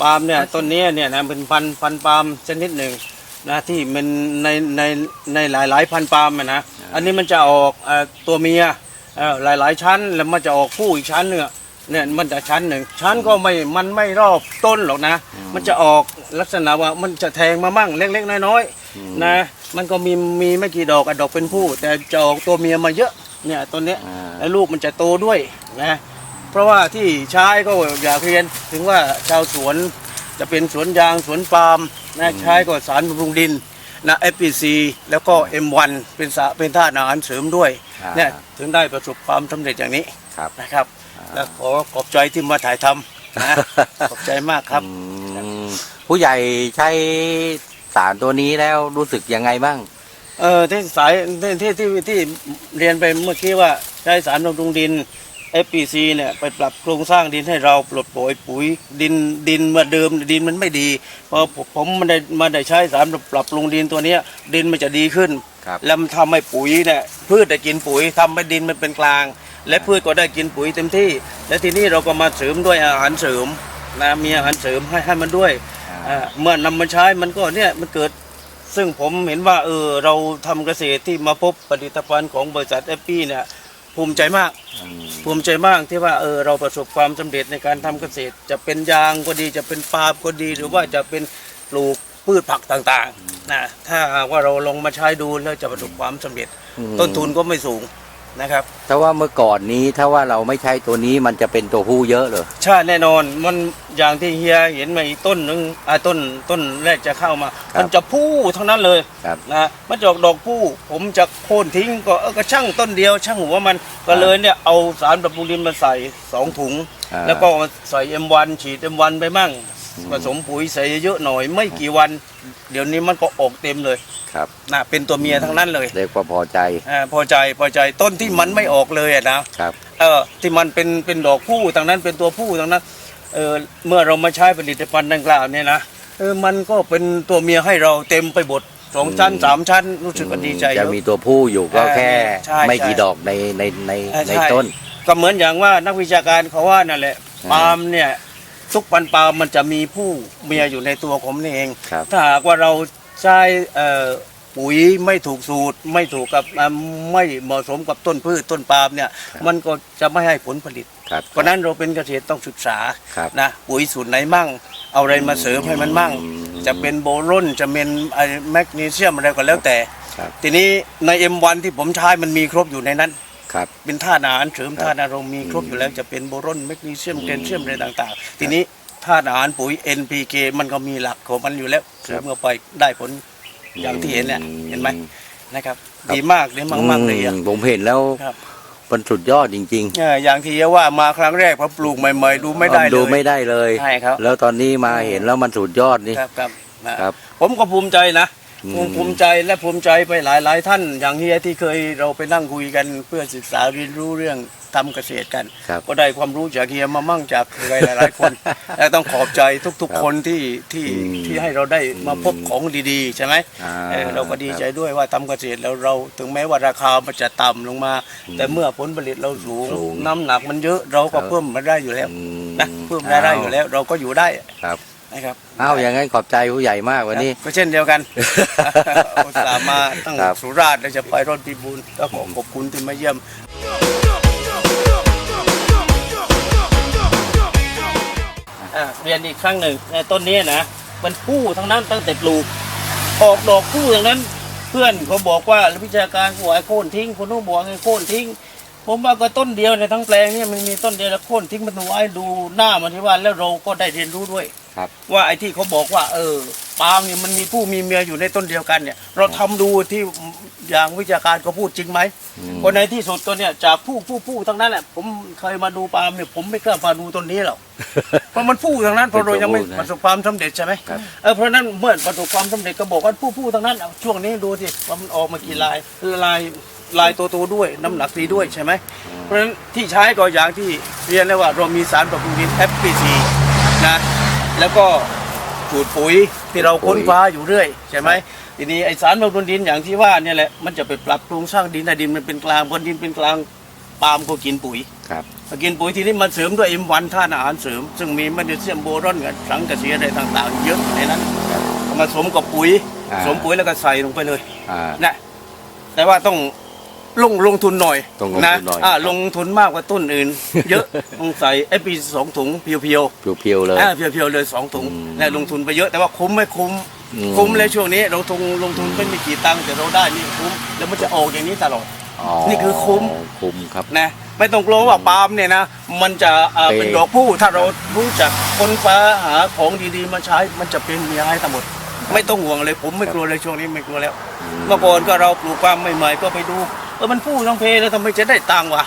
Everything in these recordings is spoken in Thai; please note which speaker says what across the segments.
Speaker 1: ปาล์มเนี่ยต้นเนี้ยเนี่ยนะเป็นพันธุ์พันธุ์ปาล์มชนิดหนึ่งนะที่มันในในในหลายหลายๆพันธุ์ปาล์มอะนะอันนี้มันจะออกเอ่อตัวเมียเอ่อหลายหลายๆชั้นแล้วมันจะออกผู้อีกชั้นหนึ่งอะเนี่ยมันจะชั้นหนึ่งชั้นก็ไม่มันไม่รอบต้นหรอกนะ มันจะออกลักษณะว่ามันจะแทงมามั่งเล็กๆน้อยๆนะมันก็มีมีไม่กี่ดอกอะดอกเป็นผู้ แต่จะออกตัวเมียมาเยอะเนี่ยต้นเนี้ย
Speaker 2: อ่า
Speaker 1: แล้วลูกมันจะโตด้วยนะ เพราะว่าที่ใช้ก็อยากเรียนถึงว่าชาวสวนจะเป็นสวนยางสวนปาล์มนะใช้ก็สารบำรุงดินนะ FPC แล้วก็ M1 เป็นสาเป็นธาตุอาหารเสริมด้วย
Speaker 2: อ่า
Speaker 1: เนี่ยถึงได้ประสบความสำเร็จอย่างนี้
Speaker 2: ครับ
Speaker 1: นะครับ แล้วขอขอบใจที่มาถ่ายทำนะขอบใจมากครับ
Speaker 2: อืมผู้ใหญ่ใช้สารตัวนี้แล้วรู้สึกยังไงบ้าง
Speaker 1: เออที่สายที่ที่ที่ที่เรียนไปเมื่อกี้ว่าใช้สารบำรุงดิน FPC เนี่ยไปปรับโครงสร้างดินให้เราปลดปล่อยปุ๋ยดินดินเมื่อเดิมดินมันไม่ดีพอผมมันได้มาได้ใช้สารปรับปรุงดินตัวเนี้ยดินมันจะดีขึ้น
Speaker 2: ครับ
Speaker 1: แล้วมันทำให้ปุ๋ยเนี่ยพืชได้กินปุ๋ยทำให้ดินมันเป็นกลาง และพืชก็ได้กินปุ๋ยเต็มที่ และทีนี้เราก็มาเสริมด้วยอาหารเสริมนะมีอาหารเสริมให้ให้มันด้วยอ่าเมื่อนำมาใช้มันก็เนี่ยมันเกิด ซึ่งผมเห็นว่าเออเราทำเกษตรที่มาพบผลิตภัณฑ์ของบริษัทแอปปี้เนี่ย ภูมิใจมาก
Speaker 2: อืม
Speaker 1: ภูมิใจมากที่ว่าเออเราประสบความสำเร็จในการทำเกษตร จะเป็นยางก็ดีจะเป็นปาล์มก็ดี หรือว่าจะเป็นปลูกพืชผักต่างๆนะถ้าหากว่าเราลองมาใช้ดูแล้วจะประสบความสำเร็จ
Speaker 2: อืม
Speaker 1: ต้นทุนก็ไม่สูง นะครับ
Speaker 2: ถ้าว่าเมื่อก่อนนี้ถ้าว่าเราไม่ใช้ตัวนี้มันจะเป็นตัวผู้เยอะเลย
Speaker 1: ใช่แน่นอนมันอย่างที่เฮียเห็นมาอีกต้นหนึ่งอ่าต้นต้นแรกจะเข้ามา มันจะพู่ทั้งนั้นเลย
Speaker 2: ครับ
Speaker 1: นะมันจะออกดอกผู้ ผมจะโค่นทิ้งก็เออก็ช่างต้นเดียว ช่างหัวมันก็เลยเนี่ยเอาสารปรับปรุงดินมาใส่สองถุง
Speaker 2: อ่า
Speaker 1: แล้วก็ใส่ M1 ฉีด M1 ไปมั่ง
Speaker 2: อืม
Speaker 1: ผสมปุ๋ยใส่เยอะๆหน่อยไม่กี่วัน เดี๋ยวนี้มันก็ออกเต็มเลย
Speaker 2: ครับ
Speaker 1: นะเป็นตัวเมียทั้งนั้นเลย
Speaker 2: เรียกว่าพอใจ
Speaker 1: อ่าพอใจพอใจต้นที่มันไม่ออกเลยอะนะครับเออที่มันเป็นเป็นดอกผู้ทั้งนั้นเป็นตัวผู้ทั้งนั้นเออเมื่อเรามาใช้ผลิตภัณฑ์ดังกล่าวเนี่ยนะเออมันก็เป็นตัวเมียให้เราเต็มไปหมดสองชั้นสามชั้นรู้สึกว่าดีใจเย
Speaker 2: จะ
Speaker 1: อะ
Speaker 2: มีตัวผู้อยู่ก็
Speaker 1: เออ
Speaker 2: แค่
Speaker 1: ใช่
Speaker 2: ไม่กี่
Speaker 1: ใช่
Speaker 2: ดอกในในใน
Speaker 1: เออ
Speaker 2: ใน
Speaker 1: ใช่
Speaker 2: ต้น
Speaker 1: ก็เหมือนอย่างว่านักวิชาการเขาว่านั่นแหละ
Speaker 2: อ่า
Speaker 1: ปาล์มเนี่ย ทุกปันปาล์มมันจะมีผู้เมียอยู่ในตัวผมนี่เอง
Speaker 2: ครับ
Speaker 1: ถ้าหากว่าเราใช้เอ่อปุ๋ยไม่ถูกสูตร ไม่ถูกกับอ่าไม่เหมาะสมกับต้นพืชต้นปาล์มเนี่ย
Speaker 2: ครับ
Speaker 1: มันก็จะไม่ให้ผลผลิต
Speaker 2: ครับ
Speaker 1: เพราะฉะนั้นเราเป็นเกษตรต้องศึกษา
Speaker 2: ครับ
Speaker 1: นะปุ๋ยสูตรไหนมั่ง เอาอะไรมาเสริมให้มันมั่ง
Speaker 2: อืม
Speaker 1: จะเป็นโบรอนจะเป็นไอ้แมกนีเซียมอะไรก็แล้วแต่
Speaker 2: ครับ
Speaker 1: ทีนี้ใน M1 ที่ผมใช้มันมีครบอยู่ในนั้น
Speaker 2: ครับ
Speaker 1: เป็นธาตุอาหารเสริม
Speaker 2: ครับ
Speaker 1: ธาตุอารมณ์มีครบอยู่แล้วจะเป็นโบรอนแมกนีเซียม
Speaker 2: อืม
Speaker 1: แคลเซียมอะไรต่างๆ ทีนี้ธาตุอาหารปุ๋ย NPK มันก็มีหลักของมันอยู่แล้วเสริมเข้าไปได้ผลอย่างที่เห็นเนี่ยเห็นไหมนะครับ
Speaker 2: ครับ
Speaker 1: ดีมากดีมากๆเลยอะ
Speaker 2: อืมผมเห็นแล้ว
Speaker 1: ครับ
Speaker 2: มันสุดยอดจริง
Speaker 1: เอออย่างที่เฮียว่ามาครั้งแรกพอปลูกใหม่ๆ ดู
Speaker 2: ๆ
Speaker 1: ไม่ได้เลย
Speaker 2: ดูไม่ได้เลย
Speaker 1: ใช่ครับ
Speaker 2: แล้วตอนนี้มาเห็นแล้วมันสุดยอดนี่
Speaker 1: ครับครับนะครับผมก็ภูมิใจนะ
Speaker 2: อืม
Speaker 1: ภูมิภูมิใจและภูมิใจไปหลายหลายๆท่าน อย่างเฮียที่เคยเราไปนั่งคุยกันเพื่อศึกษาเรียนรู้เรื่องทำเกษตรกัน
Speaker 2: ครับ
Speaker 1: ก็ได้ความรู้จากเฮียมามั่งจากใครหลายๆคน และต้องขอบใจทุก
Speaker 2: ครับ
Speaker 1: ๆคนที่ที่
Speaker 2: อืม
Speaker 1: ที่ให้เราได้มาพบของดีๆ ใช่ไหม
Speaker 2: อ่า
Speaker 1: เออเราก็ดีใจด้วยว่าทำเกษตรแล้วเราถึงแม้ว่าราคามันจะต่ำลงมา แต่เมื่อผลผลิตเราสูง
Speaker 2: สูง
Speaker 1: น้ำหนักมันเยอะเราก็
Speaker 2: ครับ
Speaker 1: เพิ่มมันได้อยู่แล้ว
Speaker 2: อืม
Speaker 1: นะเพิ่มรายได้อยู่แล้ว เราก็อยู่ได้
Speaker 2: ครับ
Speaker 1: นะครับ
Speaker 2: อ้าวอย่างนั้นขอบใจผู้ใหญ่มากวันนี้
Speaker 1: ก็เช่นเดียวกันอุตส่าห์มาตั้ง
Speaker 2: ครับ
Speaker 1: สุราษฎร์แล้วจะไปรถพิบูลก็ขอขอบคุณที่มาเยี่ยม อะเรียนอีกครั้งหนึ่งในต้นนี้นะมันผู้ทั้งนั้นตั้งแต่ปลูก ออกดอกผู้ทั้งนั้น เพื่อนเขาบอกว่าวิชาการเขาบอกให้โค่นทิ้งคนนู้นบอกให้โค่นทิ้ง ผมว่าก็ต้นเดียวในทั้งแปลงเนี่ยมันมีต้นเดียวแล้วโค่นทิ้งมันเอาไว้ดูหน้ามันที่ว่าแล้วเราก็ได้เรียนรู้ด้วย
Speaker 2: ครับ
Speaker 1: ว่าไอ้ที่เขาบอกว่า เออปาล์มเนี่ยมันมีผู้มีเมียอยู่ในต้นเดียวกันเนี่ย เราทำดูที่อย่างวิชาการเขาพูดจริงไหม
Speaker 2: อืม
Speaker 1: คนในที่สุดก็เนี่ยจากผู้ผู้ผู้ทั้งนั้นแหละผมเคยมาดูปาล์มเนี่ยผมไม่กล้ามาดูต้นนี้หรอก เพราะมันผู้ทั้งนั้นเพราะเรายังไม่
Speaker 2: เป็นตัวผู้นะ
Speaker 1: ประสบความสำเร็จใช่ไหม
Speaker 2: ครับ
Speaker 1: เออเพราะฉะนั้นเมื่อประสบความสำเร็จก็บอกว่าผู้ผู้ทั้งนั้นเอาช่วงนี้ดูสิว่ามันออกมากี่ลายคือลาย ลายโตๆด้วยน้ำหนักดีด้วยใช่ไหมเพราะฉะนั้นที่ใช้ก็อย่างที่เรียนแล้วว่าเรามีสารปรับปรุงดิน FPC นะแล้วก็สูตรปุ๋ยที่เราค้นคว้าอยู่เรื่อยใช่ไหมทีนี้ไอสารบำรุงดินอย่างที่ว่าเนี่ยแหละมันจะไปปรับโครงสร้างดินให้ดินมันเป็นกลางพอดินเป็นกลางปาล์มก็กินปุ๋ย
Speaker 2: ครับ
Speaker 1: กินปุ๋ยทีนี้มันเสริมด้วยเอ็มวันธาตุอาหารเสริม ซึ่งมีแมกนีเซียมโบรอนกับสังกะสีอะไรต่างๆ เยอะในนั้นเอามาสมกับปุ๋ย
Speaker 2: อ่า
Speaker 1: สมปุ๋ยแล้วก็ใส่ลงไปเลย
Speaker 2: อ่า
Speaker 1: นะแต่ว่าต้อง ลงลงทุนหน่อย
Speaker 2: ต้องลง
Speaker 1: นะ
Speaker 2: ทุนหน่อย
Speaker 1: อ่า
Speaker 2: ครับ
Speaker 1: ลงทุนมากกว่าต้นอื่น เยอะต้องใส่ไอ้ปีสองถุงเพียว
Speaker 2: เพียวๆเลย
Speaker 1: ๆอ่าเพียวๆเลยสองถุง
Speaker 2: อืม
Speaker 1: นะลงทุนไปเยอะแต่ว่าคุ้มไม่คุ้ม
Speaker 2: อืม
Speaker 1: คุ้มเลยช่วงนี้เราทุนลงทุนไม่มีกี่ตังค์แต่เราได้นี่คุ้มแล้วมันจะออกอย่างนี้ตลอด
Speaker 2: อ๋อ
Speaker 1: นี่คือคุ้ม
Speaker 2: คุ้มครับ
Speaker 1: นะไม่ต้องกลัวว่าปาล์มเนี่ยนะมันจะอ่า
Speaker 2: เป็น
Speaker 1: เป็น ดอกผู้ถ้าเรารู้จักคนฟ้าหาของดีๆมาใช้มันจะเป็นมีให้ทั้งหมด ไม่ต้องห่วงเลยผมไม่กลัวเลยช่วงนี้ไม่กลัวแล้ว เมื่อก่อนก็เราปลูกปาล์มใหม่ๆก็ไปดู เออมันผู้ทั้งเพแล้วทำไมจะได้ตังค์วะ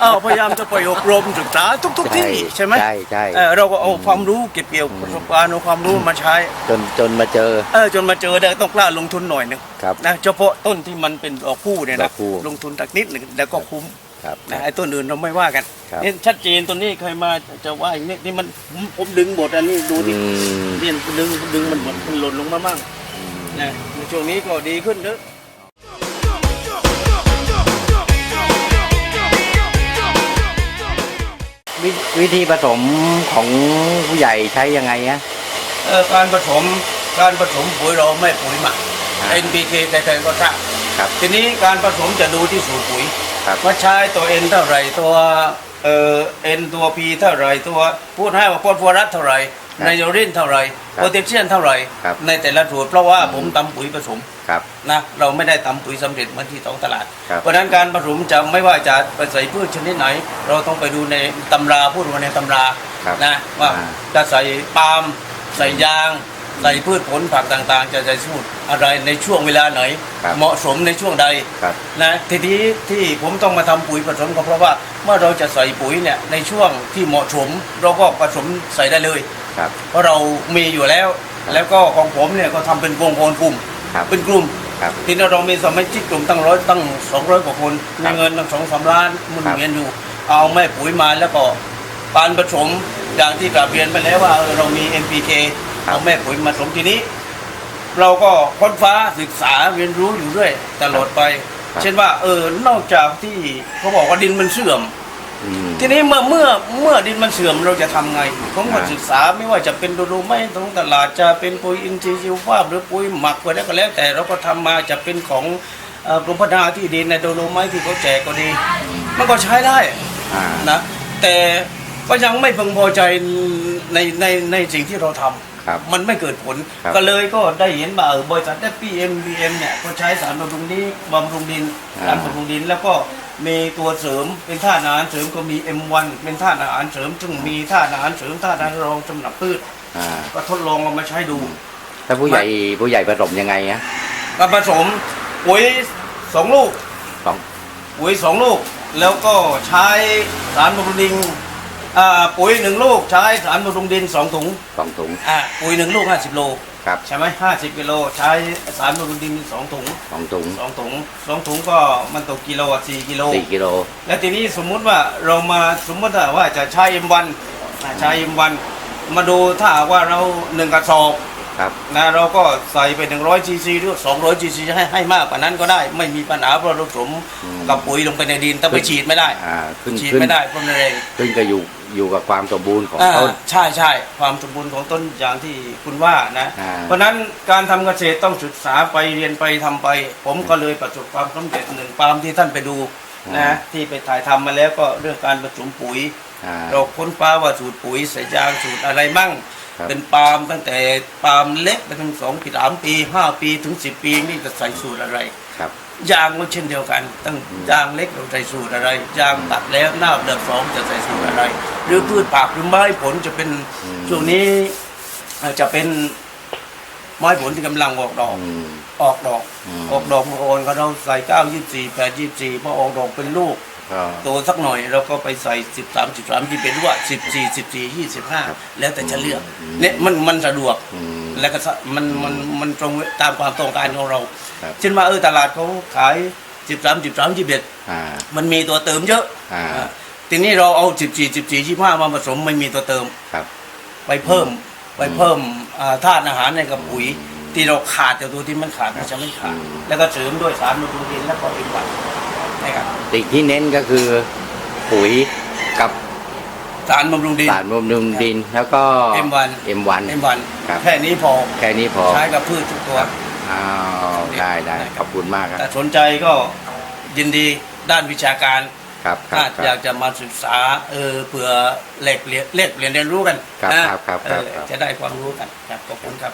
Speaker 1: เอ้าพยายามจะไปอบรมศึกษาทุกๆที่ใช่ไหม
Speaker 2: ใช่ใช่
Speaker 1: เออเราก็เอาความรู้เก็บเกี่ยวประสบการณ์เอาความรู้มาใช้
Speaker 2: จนจนมาเจอ
Speaker 1: เออจนมาเจอได้ต้องกล้าลงทุนหน่อยหนึ่ง
Speaker 2: ครับ
Speaker 1: นะเฉพาะต้นที่มันเป็นดอกผู้เนี่ย
Speaker 2: ดอ
Speaker 1: นะ
Speaker 2: กผู้
Speaker 1: ลงทุนตักนิดหนึ่งแล้วก็คุ้ม
Speaker 2: ครับ
Speaker 1: นะไอ้ต้นอื่นเราไม่ว่ากัน
Speaker 2: ครับ
Speaker 1: นี่ชัดเจนตัวนี้เคยมาจะว่าอย่างนี้นี่มันผมผมดึงหมดอันนี้ดูดิ
Speaker 2: อืม
Speaker 1: เนี่ยดึงดึงมันหมดมันหล่นลงมาบ้าง
Speaker 2: อืม
Speaker 1: นะในช่วงนี้ก็ดีขึ้นเยอะ
Speaker 2: วิวิธีผสมของผู้ใหญ่ใช้ยังไงฮะ
Speaker 1: เอ่อการผสมการผสมปุ๋ยเราไม่ปุ๋ยหมัก
Speaker 2: อ่า
Speaker 1: NPK ใครๆก็ทราบ
Speaker 2: ครับ
Speaker 1: ทีนี้การผสมจะดูที่สูตรปุ๋ย
Speaker 2: ครับ
Speaker 1: ว่าใช้ตัว N เท่าไหร่ตัวเอ่อ N ตัว P เท่าไหร่ตัวพูดให้ว่าฟอสฟอรัสเท่าไหร่
Speaker 2: ครับ
Speaker 1: ไนโตรเจนเท่าไหร่
Speaker 2: ครับ
Speaker 1: โพแทสเซียมเท่าไหร่
Speaker 2: ครับ
Speaker 1: ในแต่ละสูตรเพราะว่าผมตำปุ๋ยผสม
Speaker 2: ครับ
Speaker 1: นะเราไม่ได้ตำปุ๋ยสำเร็จเหมือนที่ท้องตลาด
Speaker 2: ครับ
Speaker 1: เพราะฉะนั้นการผสมจะไม่ว่าจะไปใส่พืชชนิดไหน เราต้องไปดูในตำราพูดมาในตำรา
Speaker 2: ครับ
Speaker 1: นะว่า
Speaker 2: อ่า
Speaker 1: จะใส่ปาล์มใส่ยางใส่พืชผลผักต่างๆ จะใส่สูตรอะไรในช่วงเวลาไหน
Speaker 2: ครับ
Speaker 1: เหมาะสมในช่วงใด
Speaker 2: ครับ
Speaker 1: นะทีนี้ที่ผมต้องมาทำปุ๋ยผสมก็เพราะว่าเมื่อเราจะใส่ปุ๋ยเนี่ยในช่วงที่เหมาะสมเราก็ผสมใส่ได้เลย
Speaker 2: ครับ
Speaker 1: เพราะเรามีอยู่แล้ว แล้วก็ของผมเนี่ยก็ทำเป็นวงโคนกลุ่ม
Speaker 2: ครับ
Speaker 1: เป็นกลุ่ม
Speaker 2: ครับ
Speaker 1: ทีนี้เรามีสมาชิกกลุ่มตั้งร้อยตั้งสองร้อยกว่าคน
Speaker 2: ครั
Speaker 1: มี
Speaker 2: บ
Speaker 1: เงินตั้งสองสามล้านหมุน
Speaker 2: ครับ
Speaker 1: เวียนอยู่ เอาแม่ปุ๋ยมาแล้วก็การผสมอย่างที่กราบเรียนไปแล้วว่าเออเรามี NPK เอาแม่ปุ๋ยมาผสมทีนี้ เราก็ค้นฟ้าศึกษาเรียนรู้อยู่เรื่อยตลอดไป
Speaker 2: ครับ
Speaker 1: เช่นว่าเออนอกจากที่เขาบอกว่าดินมันเสื่อม
Speaker 2: อืม
Speaker 1: ทีนี้เมื่อเมื่อเมื่อดินมันเสื่อมเราจะทำไงผมก็
Speaker 2: อ่า
Speaker 1: ศึกษาไม่ว่าจะเป็นดูดูไม่ตรงตลาดจะเป็นปุ๋ยอินทรีย์ชีวภาพหรือปุ๋ยหมักไปแล้วก็แล้ว แต่เราก็ทำมาจะเป็นของเอ่อกรมพัฒนาที่ดินในโดโลไม้ที่เขาแจกก็ดี มันก็ใช้ได้
Speaker 2: อ่า
Speaker 1: นะแต่ก็ยังไม่พึงพอใจในในในสิ่งที่เราทำ
Speaker 2: ครับ
Speaker 1: มันไม่เกิดผล
Speaker 2: ครับ
Speaker 1: ก็เลยก็ได้เห็นว่าเออบริษัทได้พีเอ็มบีเอ็มเนี่ยก็ใช้สารบำรุงนี้บำรุงดิน
Speaker 2: อ่า
Speaker 1: สารบำรุงดินแล้วก็ มีตัวเสริมเป็นท่าตุอาหารเสริมก็มี M1 เป็นท่าตุอาหารเสริม ซึ่งมีท่าตุอาหารเสริมท่าตุอาหารรองสำหรับพืช
Speaker 2: อ่า
Speaker 1: ก็ทดลองเอามาใช้ดู
Speaker 2: ถ้าผู้ใหญ่ผู้ใหญ่ผสมยังไงฮะ
Speaker 1: ก็ผสมปุ๋ยสองลูก
Speaker 2: สอง
Speaker 1: ปุ๋ยสองลูก แล้วก็ใช้สารบำรุงดิน อ่าปุ๋ยหนึ่งลูกใช้สารบำรุงดินสองถุง
Speaker 2: สองถุง
Speaker 1: อ่าปุ๋ยหนึ่งลูกห้าสิบโล
Speaker 2: ครับ
Speaker 1: ใช่ไหมห้าสิบกิโลใช้สารบำรุงดินสองถุง
Speaker 2: สองถุง
Speaker 1: สองถุงสองถุงก็มันตกกิโลอะสี่กิโล
Speaker 2: สี่กิโล
Speaker 1: แล้วทีนี้สมมุติว่าเรามาสมมติว่าจะใช้เอ็มวันใช้เอ็มวันมาดูถ้าหากว่าเราหนึ่งกระสอบ
Speaker 2: ครับ
Speaker 1: นะเราก็ใส่ไป 100ซีซีหรือ200ซีซีให้ให้มากกว่านั้นก็ได้ ไม่มีปัญหาเพราะเราผสม
Speaker 2: อืม
Speaker 1: กับปุ๋ยลงไปในดินแต่ไปฉีดไม่ได้
Speaker 2: อ่าขึ้น
Speaker 1: ฉีด
Speaker 2: ขึ้น
Speaker 1: ไม่ได้เพราะมันแรง
Speaker 2: ขึ้นก็อยู่อยู่กับความสมบูรณ์ของ
Speaker 1: อ่า
Speaker 2: ต้น
Speaker 1: ใช่ใช่ความสมบูรณ์ของต้นอย่างที่คุณว่านะ
Speaker 2: อ่า
Speaker 1: เพราะฉะนั้นการทำเกษตรต้องศึกษาไปเรียนไปทำไป ผมก็เลยประสบความสำเร็จหนึ่งปาล์มที่ท่านไปดูนะที่ไปถ่ายทำมาแล้วก็เรื่องการผสมปุ๋ย
Speaker 2: อ่า
Speaker 1: เราค้นคว้าว่าสูตรปุ๋ยใส่ยางสูตรอะไรมั่ง
Speaker 2: ครับ
Speaker 1: เป็นปาล์มตั้งแต่ปาล์มเล็กไปถึงสองปีสามปีห้าปีถึงสิบปีนี่จะใส่สูตรอะไร
Speaker 2: ครับ
Speaker 1: ยางก็เช่นเดียวกันตั้งยางเล็กเราใส่สูตรอะไรยางตัดแล้วหน้าเดือกสองจะใส่สูตรอะไร หรือพืชผักหรือไม้ผลจะเป็น
Speaker 2: อืม
Speaker 1: ช่วงนี้เอ่อจะเป็นไม้ผลที่กำลังออกดอก
Speaker 2: อืม
Speaker 1: ออกดอก
Speaker 2: อืม
Speaker 1: ออกดอกมาโอนก็เราใส่เก้ายี่สี่แปดยี่สี่พอออกดอกเป็นลูก
Speaker 2: ก็
Speaker 1: โตสักหน่อยเราก็ไปใส่สิบสามสิบสามที่เป็นว่าสิบสี่สิบสี่ยี่สิบห้า
Speaker 2: ครับ
Speaker 1: แล้วแต่จะเลือก
Speaker 2: อืม
Speaker 1: เนี่ยมันมันสะดวก
Speaker 2: อืม
Speaker 1: แล้วก็สะมันมันมันตรงตามความต้องการของเรา
Speaker 2: ครับ
Speaker 1: เช่นว่าเออตลาดเขาขายสิบสามสิบสามยี่สิบเอ็ด
Speaker 2: อ่า
Speaker 1: มันมีตัวเติมเยอะ
Speaker 2: อ่า
Speaker 1: อ่าทีนี้เราเอาสิบสี่สิบสี่ยี่ห้ามาผสมไม่มีตัวเติม
Speaker 2: ครับ
Speaker 1: ไปเพิ่มไปเพิ่มอ่าธาตุอาหารในกับปุ๋ยที่เราขาดแต่ตัวที่มันขาดมันจะไม่ขาด
Speaker 2: อืม
Speaker 1: แล้วก็เสริมด้วยสารบำรุงดินแล้วก็เป็นหวัด นะครับ
Speaker 2: สิ่งที่เน้นก็คือปุ๋ยกับ
Speaker 1: สารบำรุงดิน
Speaker 2: สารบำรุงดิน แล้วก็
Speaker 1: M1
Speaker 2: M1
Speaker 1: เอ็มวัน
Speaker 2: ครับ
Speaker 1: แค่นี้พอ
Speaker 2: แค่นี้พอ
Speaker 1: ใช้กับพืชทุกตัว
Speaker 2: อ้าวได้ได้ขอบคุณมากครับ
Speaker 1: แต่สนใจก็ยินดีด้านวิชาการ
Speaker 2: ครับครั
Speaker 1: ถ้า
Speaker 2: บค
Speaker 1: อยา
Speaker 2: รับ
Speaker 1: กจะมาศึกษาเออเผื่อแลกเปลี่ยนแลกเปลี่ยนเรียนรู้กัน
Speaker 2: ครับ
Speaker 1: นะครับ
Speaker 2: ครับ
Speaker 1: เออ
Speaker 2: ครับ
Speaker 1: จะได้ความรู้กันครับขอบคุณครับ